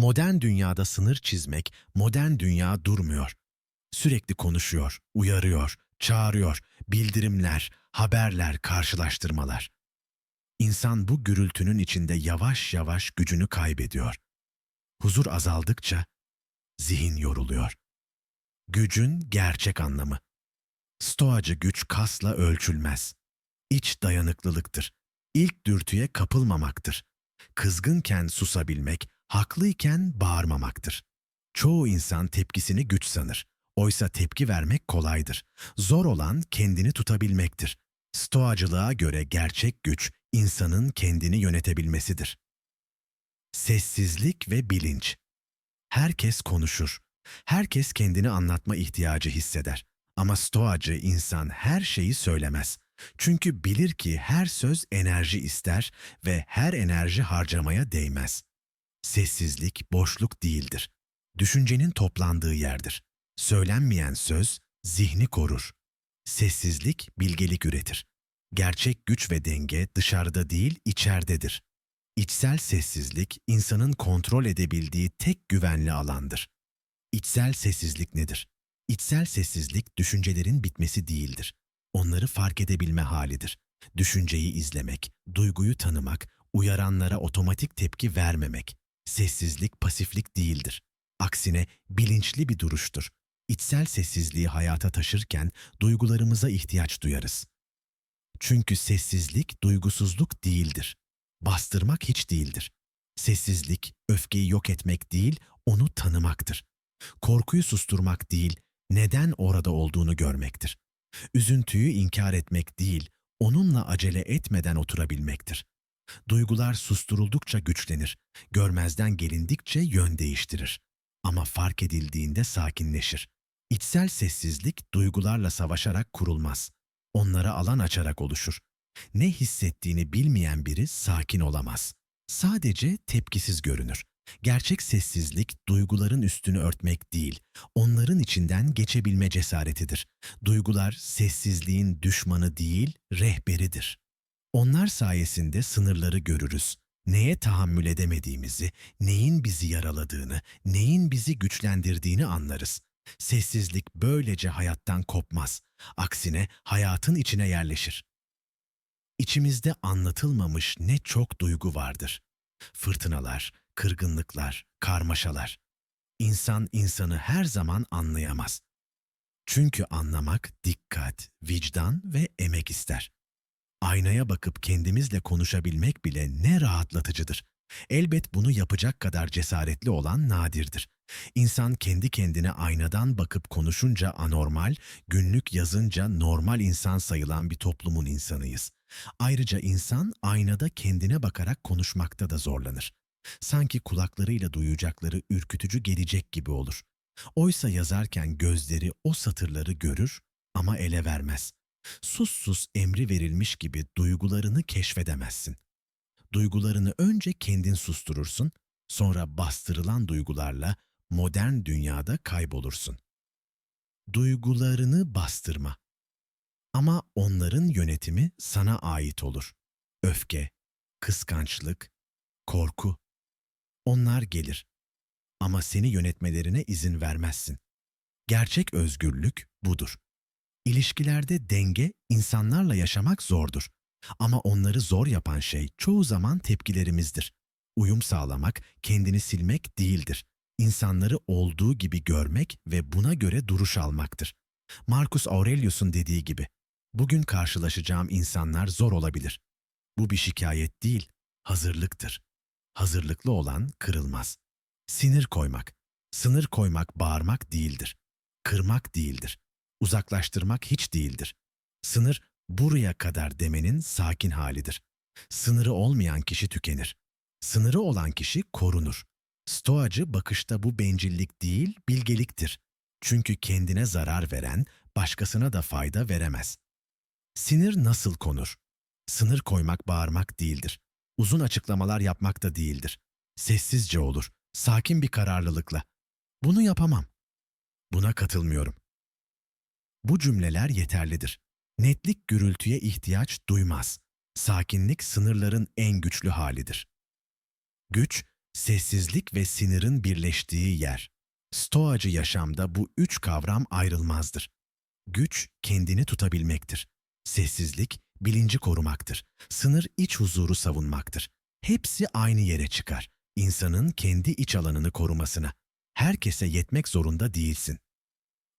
Modern dünyada sınır çizmek, modern dünya durmuyor. Sürekli konuşuyor, uyarıyor, çağırıyor, bildirimler, haberler, karşılaştırmalar. İnsan bu gürültünün içinde yavaş yavaş gücünü kaybediyor. Huzur azaldıkça zihin yoruluyor. Gücün gerçek anlamı. Stoacı güç kasla ölçülmez. İç dayanıklılıktır. İlk dürtüye kapılmamaktır. Kızgınken susabilmek, haklıyken bağırmamaktır. Çoğu insan tepkisini güç sanır. Oysa tepki vermek kolaydır. Zor olan kendini tutabilmektir. Stoacılığa göre gerçek güç insanın kendini yönetebilmesidir. Sessizlik ve bilinç. Herkes konuşur. Herkes kendini anlatma ihtiyacı hisseder. Ama stoacı insan her şeyi söylemez. Çünkü bilir ki her söz enerji ister ve her enerji harcamaya değmez. Sessizlik boşluk değildir. Düşüncenin toplandığı yerdir. Söylenmeyen söz zihni korur. Sessizlik bilgelik üretir. Gerçek güç ve denge dışarıda değil içerdedir. İçsel sessizlik insanın kontrol edebildiği tek güvenli alandır. İçsel sessizlik nedir? İçsel sessizlik düşüncelerin bitmesi değildir. Onları fark edebilme halidir. Düşünceyi izlemek, duyguyu tanımak, uyaranlara otomatik tepki vermemek. Sessizlik pasiflik değildir. Aksine bilinçli bir duruştur. İçsel sessizliği hayata taşırken duygularımıza ihtiyaç duyarız. Çünkü sessizlik duygusuzluk değildir. Bastırmak hiç değildir. Sessizlik, öfkeyi yok etmek değil, onu tanımaktır. Korkuyu susturmak değil, neden orada olduğunu görmektir. Üzüntüyü inkar etmek değil, onunla acele etmeden oturabilmektir. Duygular susturuldukça güçlenir, görmezden gelindikçe yön değiştirir. Ama fark edildiğinde sakinleşir. İçsel sessizlik duygularla savaşarak kurulmaz. Onlara alan açarak oluşur. Ne hissettiğini bilmeyen biri sakin olamaz. Sadece tepkisiz görünür. Gerçek sessizlik duyguların üstünü örtmek değil, onların içinden geçebilme cesaretidir. Duygular sessizliğin düşmanı değil, rehberidir. Onlar sayesinde sınırları görürüz. Neye tahammül edemediğimizi, neyin bizi yaraladığını, neyin bizi güçlendirdiğini anlarız. Sessizlik böylece hayattan kopmaz. Aksine hayatın içine yerleşir. İçimizde anlatılmamış ne çok duygu vardır. Fırtınalar, kırgınlıklar, karmaşalar. İnsan insanı her zaman anlayamaz. Çünkü anlamak dikkat, vicdan ve emek ister. Aynaya bakıp kendimizle konuşabilmek bile ne rahatlatıcıdır. Elbet bunu yapacak kadar cesaretli olan nadirdir. İnsan kendi kendine aynadan bakıp konuşunca anormal, günlük yazınca normal insan sayılan bir toplumun insanıyız. Ayrıca insan aynada kendine bakarak konuşmakta da zorlanır. Sanki kulaklarıyla duyacakları ürkütücü gelecek gibi olur. Oysa yazarken gözleri o satırları görür ama ele vermez. Sus sus emri verilmiş gibi duygularını keşfedemezsin. Duygularını önce kendin susturursun, sonra bastırılan duygularla modern dünyada kaybolursun. Duygularını bastırma. Ama onların yönetimi sana ait olur. Öfke, kıskançlık, korku. Onlar gelir. Ama seni yönetmelerine izin vermezsin. Gerçek özgürlük budur. İlişkilerde denge, insanlarla yaşamak zordur. Ama onları zor yapan şey çoğu zaman tepkilerimizdir. Uyum sağlamak, kendini silmek değildir. İnsanları olduğu gibi görmek ve buna göre duruş almaktır. Marcus Aurelius'un dediği gibi, bugün karşılaşacağım insanlar zor olabilir. Bu bir şikayet değil, hazırlıktır. Hazırlıklı olan kırılmaz. Sinir koymak, sınır koymak bağırmak değildir. Kırmak değildir. Uzaklaştırmak hiç değildir. Sınır buraya kadar demenin sakin halidir. Sınırı olmayan kişi tükenir. Sınırı olan kişi korunur. Stoacı bakışta bu bencillik değil, bilgeliktir. Çünkü kendine zarar veren, başkasına da fayda veremez. Sinir nasıl konur? Sınır koymak bağırmak değildir. Uzun açıklamalar yapmak da değildir. Sessizce olur, sakin bir kararlılıkla. Bunu yapamam. Buna katılmıyorum. Bu cümleler yeterlidir. Netlik gürültüye ihtiyaç duymaz. Sakinlik sınırların en güçlü halidir. Güç, sessizlik ve sinirin birleştiği yer. Stoacı yaşamda bu üç kavram ayrılmazdır. Güç kendini tutabilmektir. Sessizlik bilinci korumaktır. Sınır iç huzuru savunmaktır. Hepsi aynı yere çıkar. İnsanın kendi iç alanını korumasına. Herkese yetmek zorunda değilsin.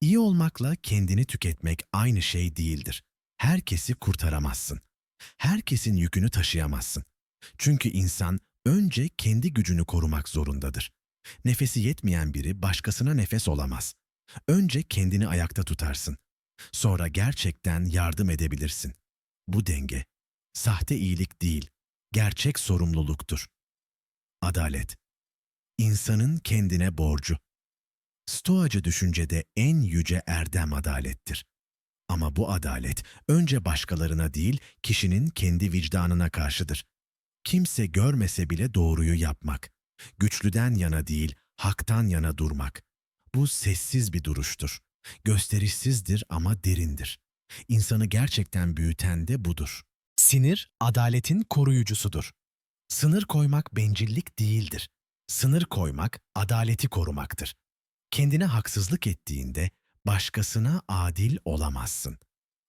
İyi olmakla kendini tüketmek aynı şey değildir. Herkesi kurtaramazsın. Herkesin yükünü taşıyamazsın. Çünkü insan önce kendi gücünü korumak zorundadır. Nefesi yetmeyen biri başkasına nefes olamaz. Önce kendini ayakta tutarsın. Sonra gerçekten yardım edebilirsin. Bu denge, sahte iyilik değil, gerçek sorumluluktur. Adalet, insanın kendine borcu. Stoacı düşüncede en yüce erdem adalettir. Ama bu adalet önce başkalarına değil, kişinin kendi vicdanına karşıdır. Kimse görmese bile doğruyu yapmak. Güçlüden yana değil, haktan yana durmak. Bu sessiz bir duruştur. Gösterişsizdir ama derindir. İnsanı gerçekten büyüten de budur. Sinir, adaletin koruyucusudur. Sınır koymak bencillik değildir. Sınır koymak, adaleti korumaktır. Kendine haksızlık ettiğinde başkasına adil olamazsın.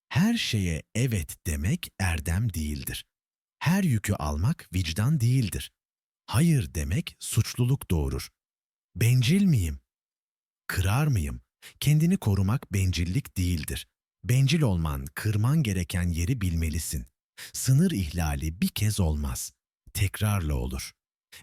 Her şeye evet demek erdem değildir. Her yükü almak vicdan değildir. Hayır demek suçluluk doğurur. Bencil miyim? Kırar mıyım? Kendini korumak bencillik değildir. Bencil olman, kırman gereken yeri bilmelisin. Sınır ihlali bir kez olmaz. Tekrarla olur.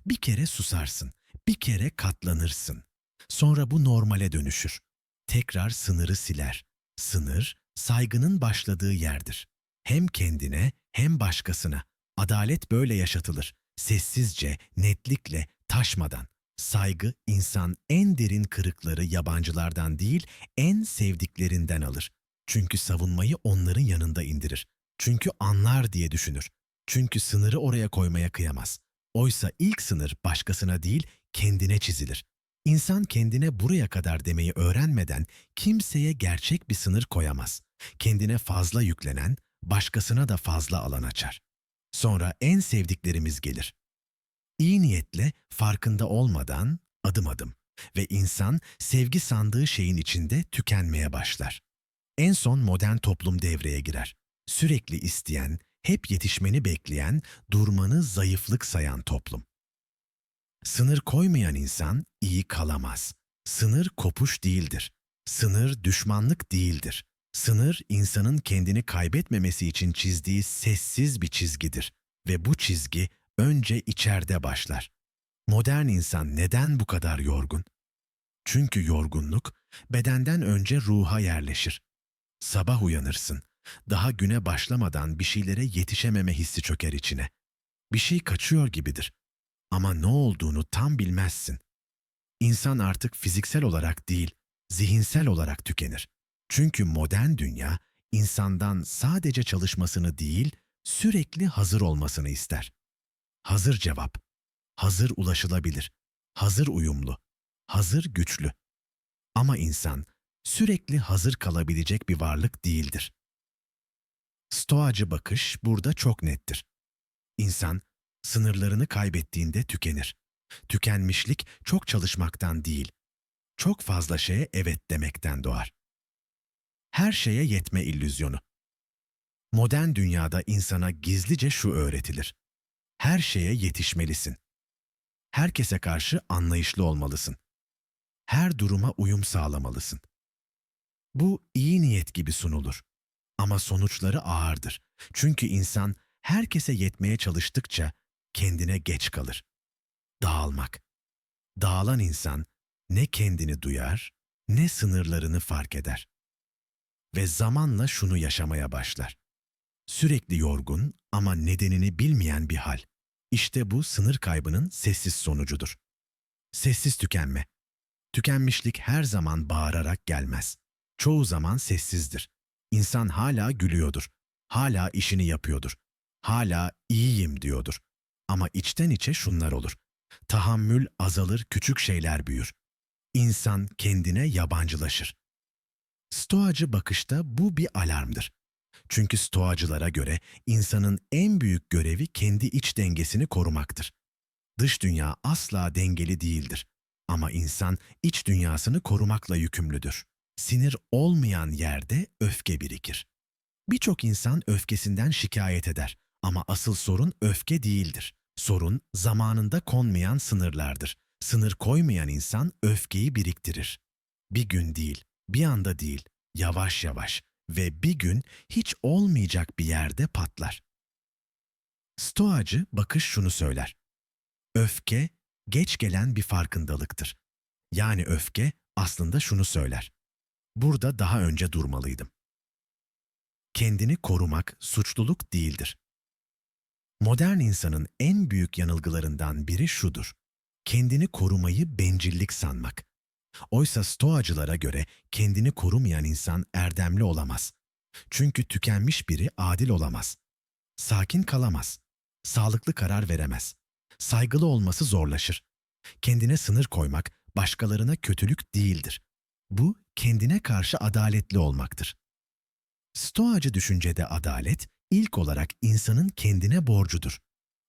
Bir kere susarsın, bir kere katlanırsın. Sonra bu normale dönüşür. Tekrar sınırı siler. Sınır, saygının başladığı yerdir. Hem kendine hem başkasına. Adalet böyle yaşatılır. Sessizce, netlikle, taşmadan. Saygı, insan en derin kırıkları yabancılardan değil, en sevdiklerinden alır. Çünkü savunmayı onların yanında indirir. Çünkü anlar diye düşünür. Çünkü sınırı oraya koymaya kıyamaz. Oysa ilk sınır başkasına değil, kendine çizilir. İnsan kendine buraya kadar demeyi öğrenmeden kimseye gerçek bir sınır koyamaz. Kendine fazla yüklenen, başkasına da fazla alan açar. Sonra en sevdiklerimiz gelir. İyi niyetle, farkında olmadan, adım adım ve insan sevgi sandığı şeyin içinde tükenmeye başlar. En son modern toplum devreye girer. Sürekli isteyen, hep yetişmeni bekleyen, durmanı zayıflık sayan toplum. Sınır koymayan insan iyi kalamaz. Sınır kopuş değildir. Sınır düşmanlık değildir. Sınır insanın kendini kaybetmemesi için çizdiği sessiz bir çizgidir ve bu çizgi önce içeride başlar. Modern insan neden bu kadar yorgun? Çünkü yorgunluk bedenden önce ruha yerleşir. Sabah uyanırsın. Daha güne başlamadan bir şeylere yetişememe hissi çöker içine. Bir şey kaçıyor gibidir. Ama ne olduğunu tam bilmezsin. İnsan artık fiziksel olarak değil, zihinsel olarak tükenir. Çünkü modern dünya insandan sadece çalışmasını değil, sürekli hazır olmasını ister. Hazır cevap, hazır ulaşılabilir, hazır uyumlu, hazır güçlü. Ama insan sürekli hazır kalabilecek bir varlık değildir. Stoacı bakış burada çok nettir. İnsan sınırlarını kaybettiğinde tükenir. Tükenmişlik çok çalışmaktan değil, çok fazla şeye evet demekten doğar. Her şeye yetme illüzyonu. Modern dünyada insana gizlice şu öğretilir. Her şeye yetişmelisin. Herkese karşı anlayışlı olmalısın. Her duruma uyum sağlamalısın. Bu iyi niyet gibi sunulur. Ama sonuçları ağırdır. Çünkü insan herkese yetmeye çalıştıkça kendine geç kalır. Dağılmak. Dağılan insan ne kendini duyar ne sınırlarını fark eder. Ve zamanla şunu yaşamaya başlar. Sürekli yorgun ama nedenini bilmeyen bir hal. İşte bu sınır kaybının sessiz sonucudur. Sessiz tükenme. Tükenmişlik her zaman bağırarak gelmez. Çoğu zaman sessizdir. İnsan hala gülüyordur. Hala işini yapıyordur. Hala iyiyim diyordur. Ama içten içe şunlar olur. Tahammül azalır, küçük şeyler büyür. İnsan kendine yabancılaşır. Stoacı bakışta bu bir alarmdır. Çünkü stoacılara göre insanın en büyük görevi kendi iç dengesini korumaktır. Dış dünya asla dengeli değildir. Ama insan iç dünyasını korumakla yükümlüdür. Sinir olmayan yerde öfke birikir. Birçok insan öfkesinden şikayet eder ama asıl sorun öfke değildir. Sorun zamanında konmayan sınırlardır. Sınır koymayan insan öfkeyi biriktirir. Bir gün değil, bir anda değil, yavaş yavaş ve bir gün hiç olmayacak bir yerde patlar. Stoacı bakış şunu söyler. Öfke geç gelen bir farkındalıktır. Yani öfke aslında şunu söyler. Burada daha önce durmalıydım. Kendini korumak suçluluk değildir. Modern insanın en büyük yanılgılarından biri şudur. Kendini korumayı bencillik sanmak. Oysa stoacılara göre kendini korumayan insan erdemli olamaz. Çünkü tükenmiş biri adil olamaz. Sakin kalamaz. Sağlıklı karar veremez. Saygılı olması zorlaşır. Kendine sınır koymak başkalarına kötülük değildir. Bu kendine karşı adaletli olmaktır. Stoacı düşüncede adalet ilk olarak insanın kendine borcudur.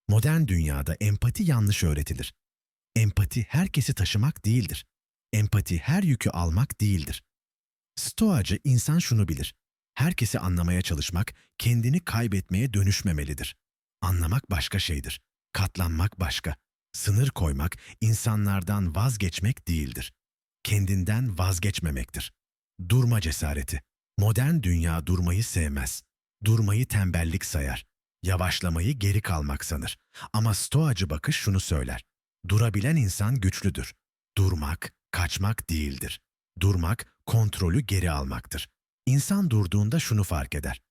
Modern dünyada empati yanlış öğretilir. Empati herkesi taşımak değildir. Empati her yükü almak değildir. Stoacı insan şunu bilir. Herkesi anlamaya çalışmak kendini kaybetmeye dönüşmemelidir. Anlamak başka şeydir. Katlanmak başka. Sınır koymak insanlardan vazgeçmek değildir. Kendinden vazgeçmemektir. Durma cesareti. Modern dünya durmayı sevmez. Durmayı tembellik sayar. Yavaşlamayı geri kalmak sanır. Ama stoacı bakış şunu söyler. Durabilen insan güçlüdür. Durmak, kaçmak değildir. Durmak, kontrolü geri almaktır. İnsan durduğunda şunu fark eder.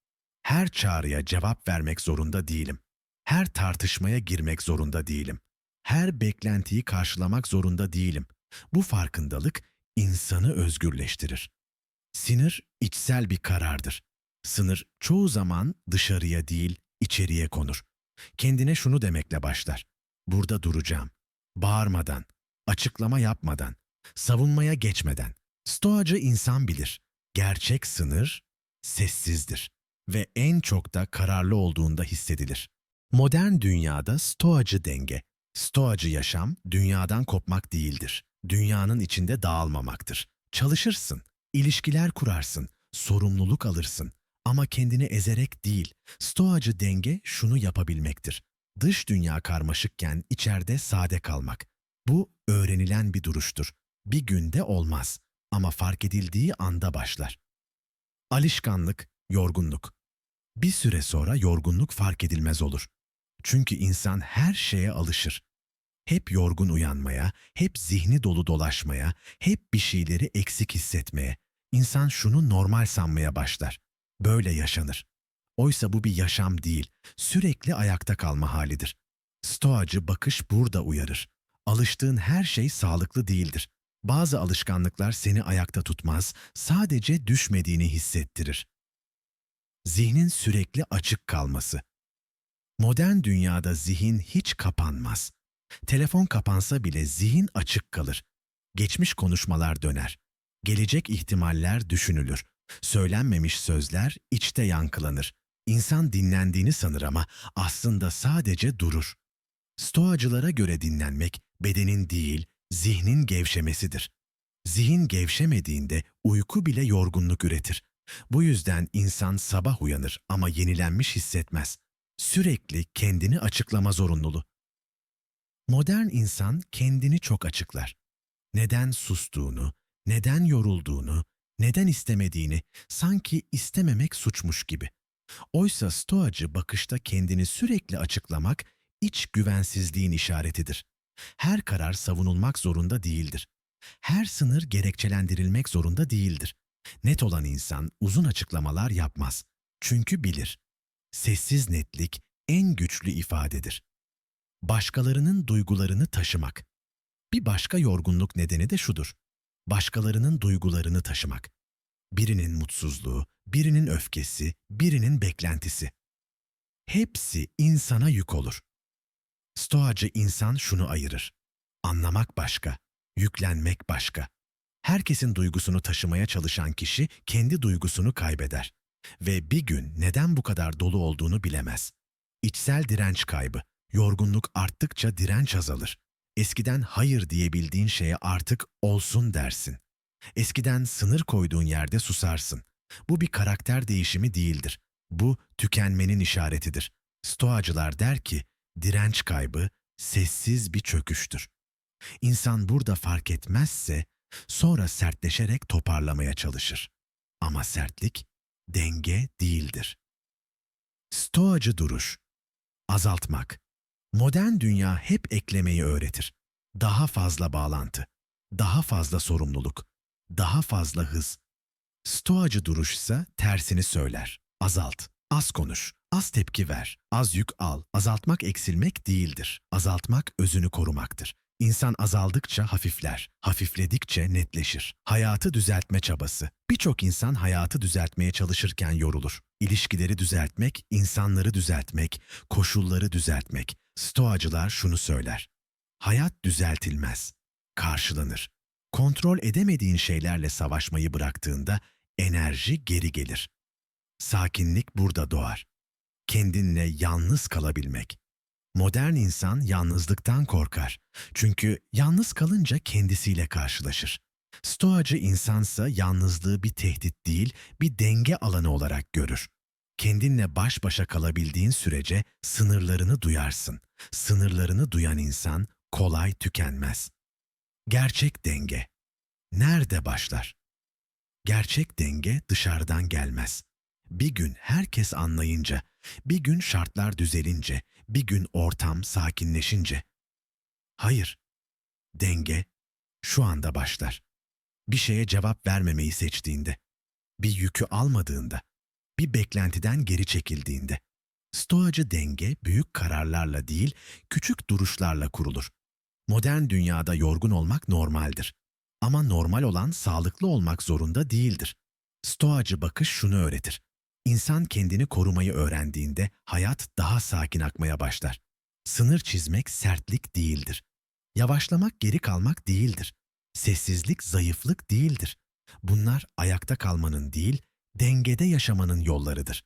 Her çağrıya cevap vermek zorunda değilim. Her tartışmaya girmek zorunda değilim. Her beklentiyi karşılamak zorunda değilim. Bu farkındalık insanı özgürleştirir. Sinir içsel bir karardır. Sınır çoğu zaman dışarıya değil, içeriye konur. Kendine şunu demekle başlar. Burada duracağım. Bağırmadan, açıklama yapmadan, savunmaya geçmeden. Stoacı insan bilir. Gerçek sınır sessizdir ve en çok da kararlı olduğunda hissedilir. Modern dünyada stoacı denge, stoacı yaşam dünyadan kopmak değildir. Dünyanın içinde dağılmamaktır. Çalışırsın, ilişkiler kurarsın, sorumluluk alırsın ama kendini ezerek değil. Stoacı denge şunu yapabilmektir. Dış dünya karmaşıkken içeride sade kalmak. Bu öğrenilen bir duruştur. Bir günde olmaz ama fark edildiği anda başlar. Alışkanlık, yorgunluk. Bir süre sonra yorgunluk fark edilmez olur. Çünkü insan her şeye alışır. Hep yorgun uyanmaya, hep zihni dolu dolaşmaya, hep bir şeyleri eksik hissetmeye. İnsan şunu normal sanmaya başlar. Böyle yaşanır. Oysa bu bir yaşam değil, sürekli ayakta kalma halidir. Stoacı bakış burada uyarır. Alıştığın her şey sağlıklı değildir. Bazı alışkanlıklar seni ayakta tutmaz, sadece düşmediğini hissettirir. Zihnin sürekli açık kalması. Modern dünyada zihin hiç kapanmaz. Telefon kapansa bile zihin açık kalır. Geçmiş konuşmalar döner. Gelecek ihtimaller düşünülür. Söylenmemiş sözler içte yankılanır. İnsan dinlendiğini sanır ama aslında sadece durur. Stoacılara göre dinlenmek bedenin değil, zihnin gevşemesidir. Zihin gevşemediğinde uyku bile yorgunluk üretir. Bu yüzden insan sabah uyanır ama yenilenmiş hissetmez. Sürekli kendini açıklama zorunluluğu. Modern insan kendini çok açıklar. Neden sustuğunu, neden yorulduğunu, neden istemediğini sanki istememek suçmuş gibi. Oysa stoacı bakışta kendini sürekli açıklamak iç güvensizliğin işaretidir. Her karar savunulmak zorunda değildir. Her sınır gerekçelendirilmek zorunda değildir. Net olan insan uzun açıklamalar yapmaz. Çünkü bilir. Sessiz netlik en güçlü ifadedir. Başkalarının duygularını taşımak. Bir başka yorgunluk nedeni de şudur. Başkalarının duygularını taşımak. Birinin mutsuzluğu, birinin öfkesi, birinin beklentisi. Hepsi insana yük olur. Stoacı insan şunu ayırır. Anlamak başka, yüklenmek başka. Herkesin duygusunu taşımaya çalışan kişi kendi duygusunu kaybeder ve bir gün neden bu kadar dolu olduğunu bilemez. İçsel direnç kaybı, Yorgunluk arttıkça direnç azalır. Eskiden hayır diyebildiğin şeye artık olsun dersin. Eskiden sınır koyduğun yerde susarsın. Bu bir karakter değişimi değildir. Bu tükenmenin işaretidir. Stoacılar der ki, direnç kaybı sessiz bir çöküştür. İnsan burada fark etmezse sonra sertleşerek toparlamaya çalışır. Ama sertlik denge değildir. Stoacı duruş, azaltmak. Modern dünya hep eklemeyi öğretir. Daha fazla bağlantı, daha fazla sorumluluk, daha fazla hız. Stoacı duruş ise tersini söyler. Azalt, az konuş, az tepki ver, az yük al. Azaltmak eksilmek değildir. Azaltmak özünü korumaktır. İnsan azaldıkça hafifler, hafifledikçe netleşir. Hayatı düzeltme çabası. Birçok insan hayatı düzeltmeye çalışırken yorulur. İlişkileri düzeltmek, insanları düzeltmek, koşulları düzeltmek. Stoacılar şunu söyler. Hayat düzeltilmez, karşılanır. Kontrol edemediğin şeylerle savaşmayı bıraktığında enerji geri gelir. Sakinlik burada doğar. Kendinle yalnız kalabilmek. Modern insan yalnızlıktan korkar. Çünkü yalnız kalınca kendisiyle karşılaşır. Stoacı insansa yalnızlığı bir tehdit değil, bir denge alanı olarak görür. Kendinle baş başa kalabildiğin sürece sınırlarını duyarsın. Sınırlarını duyan insan kolay tükenmez. Gerçek denge nerede başlar? Gerçek denge dışarıdan gelmez. Bir gün herkes anlayınca, bir gün şartlar düzelince, bir gün ortam sakinleşince. Hayır, denge şu anda başlar. Bir şeye cevap vermemeyi seçtiğinde, bir yükü almadığında, bir beklentiden geri çekildiğinde. Stoacı denge büyük kararlarla değil, küçük duruşlarla kurulur. Modern dünyada yorgun olmak normaldir. Ama normal olan sağlıklı olmak zorunda değildir. Stoacı bakış şunu öğretir. İnsan kendini korumayı öğrendiğinde hayat daha sakin akmaya başlar. Sınır çizmek sertlik değildir. Yavaşlamak geri kalmak değildir. Sessizlik zayıflık değildir. Bunlar ayakta kalmanın değil, dengede yaşamanın yollarıdır.